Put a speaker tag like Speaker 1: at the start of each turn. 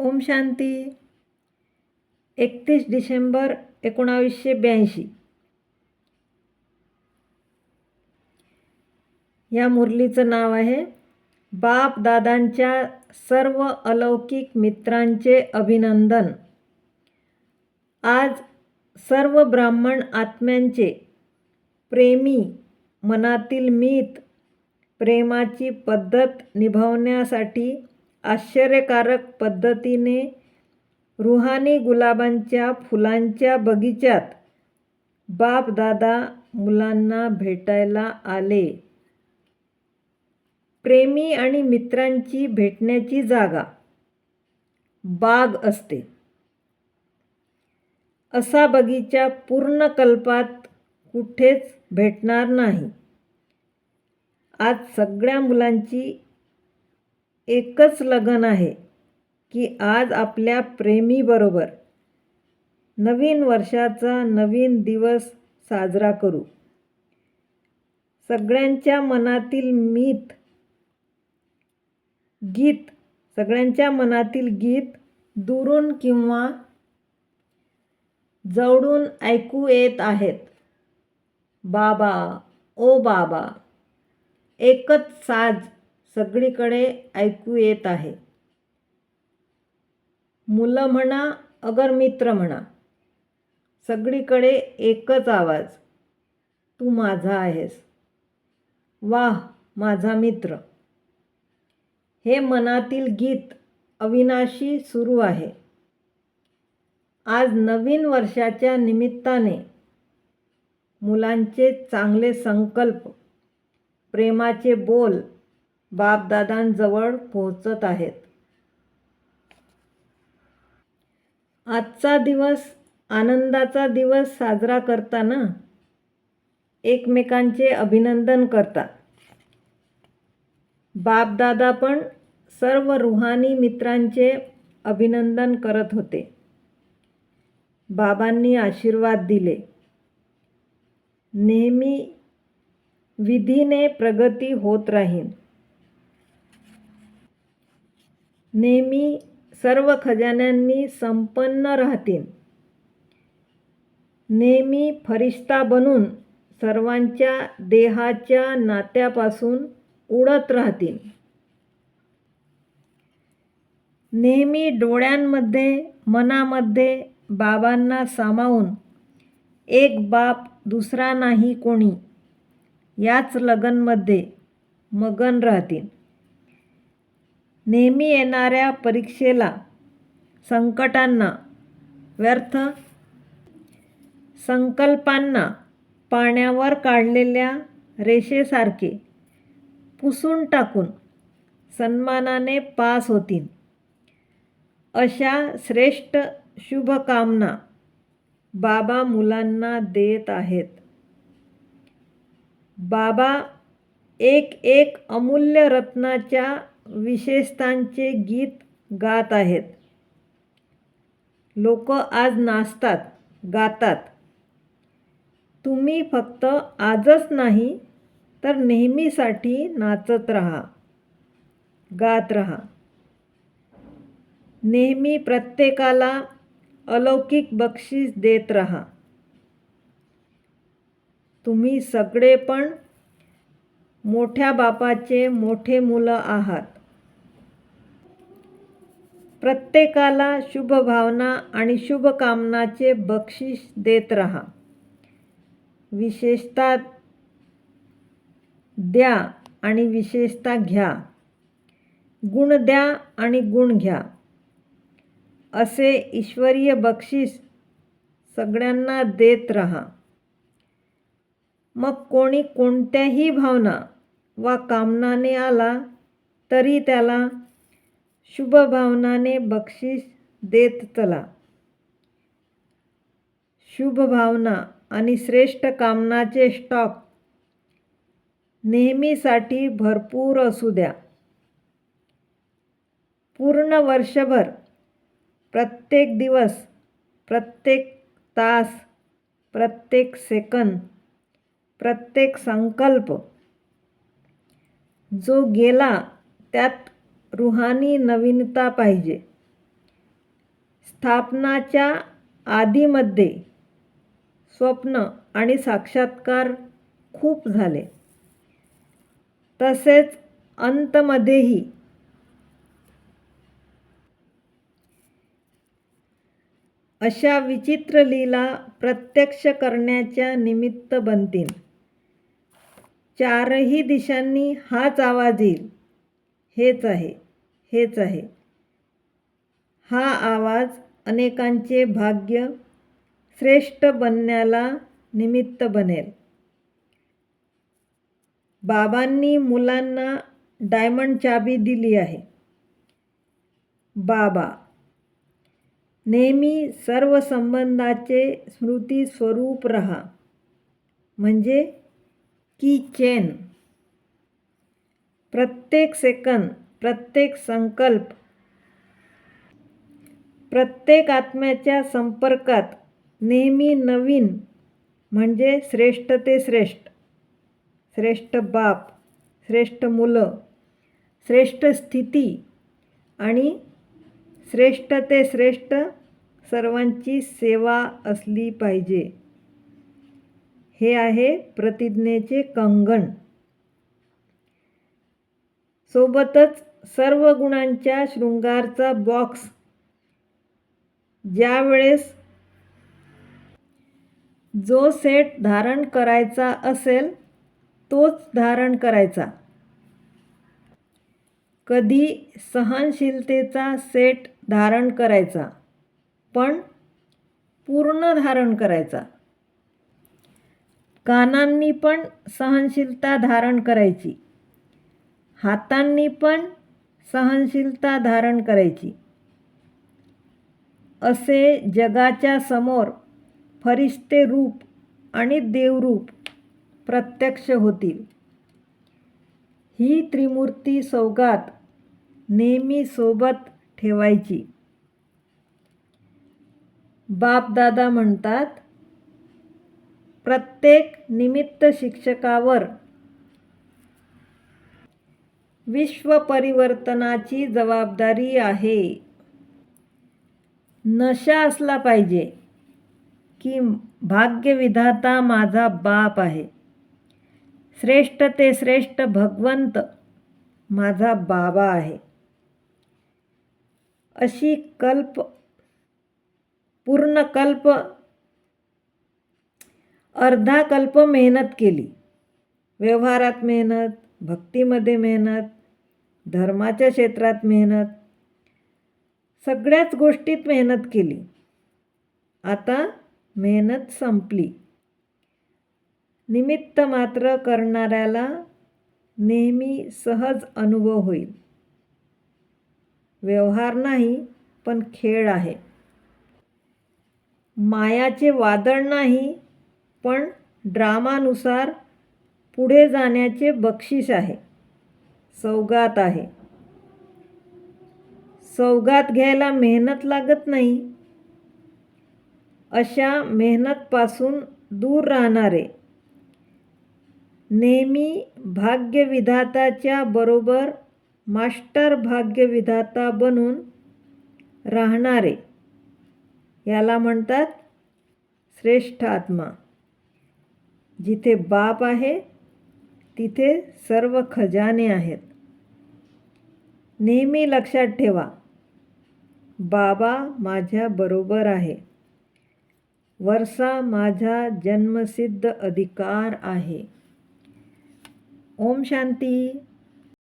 Speaker 1: ओम शांती. एकतीस डिसेंबर एकोणावीसशे ब्याऐंशी. या मुरलीचं नाव आहे बाप दादांच्या सर्व अलौकिक मित्रांचे अभिनंदन. आज सर्व ब्राह्मण आत्म्यांचे प्रेमी मनातील मीत प्रेमाची पद्धत निभावण्यासाठी आश्चर्यकारक पद्धतीने रुहानी गुलाबांच्या फुलांच्या बगीच्यात बाप दादा मुलांना भेटायला आले. प्रेमी आणि मित्रांची भेटण्याची जागा. बाग असते. असा बगीचा पूर्ण कल्पात कुठेच भेटणार नाही. आज सगळ्या मुलांची एकच लगन आहे की आज आपल्या प्रेमीबरोबर नवीन वर्षाचा नवीन दिवस साजरा करू. सगळ्यांच्या मनातील मीत गीत सगळ्यांच्या मनातील गीत दुरून किंवा जवळून ऐकू येत आहेत. बाबा ओ बाबा एकच साज सगळीकडे ऐकू येत आहे. मुलं म्हणा अगर मित्र म्हणा सगळीकडे एकच आवाज तू माझा आहेस. वाह माझा मित्र. हे मनातील गीत अविनाशी सुरू आहे. आज नवीन वर्षाच्या निमित्ताने मुलांचे चांगले संकल्प प्रेमाचे बोल बापदादांजवळ पोहोचत आहेत. आजचा दिवस आनंदाचा दिवस साजरा करताना एकमेकांचे अभिनंदन करतात. बापदादा पण सर्व रुहानी मित्रांचे अभिनंदन करत होते. बाबांनी आशीर्वाद दिले. नेहमी विधीने प्रगती होत राहीन. नेहमी सर्व खजान्यांनी संपन्न राहतील. नेहमी फरिश्ता बनून सर्वांच्या देहाच्या नात्यापासून उडत राहतील. नेहमी डोळ्यांमध्ये मनामध्ये बाबांना सामावून एक बाप दुसरा नाही कोणी याच लगनमध्ये मगन राहतील. नेहमी येणाऱ्या परीक्षेला संकटांना व्यर्थ संकल्पांना पाण्यावर काढलेल्या रेषेसारखे पुसून टाकून सन्मानाने पास होतील. अशा श्रेष्ठ शुभकामना बाबा मुलांना देत आहेत. बाबा एक एक अमूल्य रत्नाच्या विशेषतांचे गीत गात आहेत. लोक आज नाचतात गातात. तुम्ही फक्त आजच नाही तर नेहमीसाठी नाचत राहा गात राहा. नेहमी प्रत्येकाला अलौकिक बक्षीस देत राहा. तुम्ही सगळे पण मोठ्या बापाचे मोठे मुलं आहात. प्रत्येकाला शुभभावना आणि शुभकामनाचे बक्षीस देत राहा. विशेषता द्या आणि विशेषता घ्या. गुण द्या आणि गुण घ्या. असे ईश्वरीय बक्षीस सगळ्यांना देत राहा. मग कोणी कोणत्याही भावना वा कामनाने आला तरी त्याला शुभभावनाने बक्षीस देत चला. शुभभावना आणि श्रेष्ठ कामनाचे स्टॉक नेहमीसाठी भरपूर असू द्या. पूर्ण वर्षभर प्रत्येक दिवस प्रत्येक तास प्रत्येक सेकंद प्रत्येक संकल्प जो गेला त्यात रुहानी नवीनता पाहिजे. स्थापनाच्या आधीमध्ये स्वप्न आणि साक्षात्कार खूप झाले. तसेच अंतमध्येही. अशा विचित्र लीला प्रत्यक्ष करण्याच्या निमित्त बनतील. चारही दिशांनी हाच आवाज येईल. हेच आहे हेच आहे. हा आवाज अनेकांचे भाग्य श्रेष्ठ बनण्याला निमित्त बनेल. बाबांनी मुलांना डायमंड चाबी दिली आहे. बाबा नेहमी सर्व संबंधाचे स्मृती स्वरूप रहा. म्हणजे की चेन. प्रत्येक सेकंद प्रत्येक संकल्प प्रत्येक आत्म्याच्या संपर्कात नेहमी नवीन म्हणजे श्रेष्ठ ते श्रेष्ठ. श्रेष्ठ बाप श्रेष्ठ मुलं श्रेष्ठ स्थिती आणि श्रेष्ठ ते श्रेष्ठ सर्वांची सेवा असली पाहिजे. हे आहे प्रतिज्ञेचे कंगण. सोबतच सर्व गुणांच्या शृंगारचा बॉक्स ज्यावेळेस जो सेट धारण करायचा असेल तोच धारण करायचा. कधी सहनशीलतेचा सेट धारण करायचा पण पूर्ण धारण करायचा. कानांनी पण सहनशीलता धारण करायची. हातांनी पण सहनशीलता धारण करायची. असे जगाच्या समोर फरिश्ते रूप आणि देवरूप प्रत्यक्ष होतील. ही त्रिमूर्ती सौगात नेहमी सोबत ठेवायची. बापदादा म्हणतात प्रत्येक निमित्त शिक्षकावर विश्वपरिवर्तनाची जबाबदारी आहे. नशा असला पाहिजे की भाग्यविधाता माझा बाप आहे. श्रेष्ठ ते श्रेष्ठ भगवंत माझा बाबा आहे. अशी कल्प पूर्ण कल्प अर्धा कल्प मेहनत केली. व्यवहारात मेहनत भक्तीमध्ये मेहनत धर्माच्या क्षेत्रात मेहनत सगळ्याच गोष्टीत मेहनत केली. आता मेहनत संपली. निमित्त मात्र करणाऱ्याला नेहमी सहज अनुभव होईल. व्यवहार नाही पण खेळ आहे. मायाचे वादळ नाही पण ड्रामानुसार पुढे जाण्याचे बक्षीस आहे. सौगात आहे. सौगात घ्यायला मेहनत लागत नाही. अशा मेहनतपासून दूर राहणारे नेहमी भाग्यविधाताच्या बरोबर मास्टर भाग्यविधाता बनून राहणारे याला म्हणतात श्रेष्ठ आत्मा. जिथे बाप आहे तिथे सर्व खजाने आहेत. नेहमी लक्षात ठेवा. बाबा माझ्या बरोबर आहे. वर्षा माझा जन्मसिद्ध अधिकार आहे. ओम शांती.